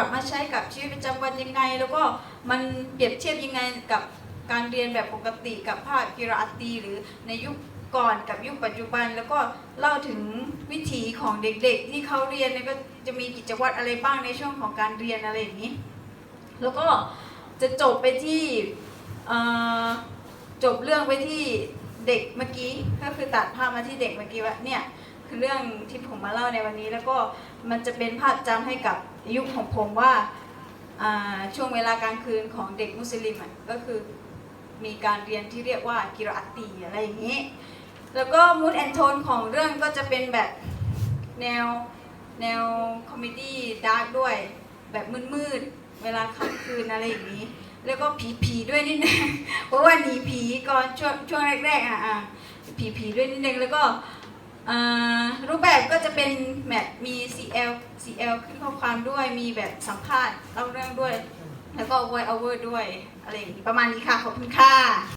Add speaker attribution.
Speaker 1: ับมาใช้กับชีวิตประจำวันยังไง แล้วก็มันเปรียบเทียบยังไงกับการเรียนแบบปกติกับภาคกีฬาตีหรือในยุคก่อนกับยุคปัจจุบัน แล้วก็เล่าถึงวิถีของเด็กๆ ที่เขาเรียนเนี่ยก็จะมีกิจวัตรอะไรบ้างในช่วงของการเรียนอะไรอย่างนี้ แล้วก็จะจบไปที่จบเรื่องไปที่เด็กเมื่อกี้ก็คือตัดภาพมาที่เด็กเมื่อกี้ว่าเนี่ยคือเรื่องที่ผมมาเล่าในวันนี้ แล้วก็มันจะเป็นภาพจำให้กับ ยุคของผมว่าช่วงเวลากลางคืนของเด็กมุสลิมอะก็คือมีการเรียนที่เรียกว่ากิรอัตตีอะไรอย่างนี้ แล้วก็มูดแอนโทนของเรื่องก็จะเป็นแบบแนวแนวคอมเมดี้ดาร์กด้วย แบบมืดๆ เวลาค่ำคืนอะไรอย่างนี้ แล้วก็ผีผีด้วยนิดนึงเพราะว่าหนีผีก่อนช่วงช่วงแรกๆอะอะผีผีด้วยนิดนึงแล้วก็รูปแบบก็จะเป็นแบบมี CL CL ขึ้นข้อความด้วยมีแบบสัมภาษณ์เล่าเรื่องด้วย แล้วก็ voice over ด้วย อะไรอย่างนี้ประมาณนี้ค่ะ ขอบคุณค่ะ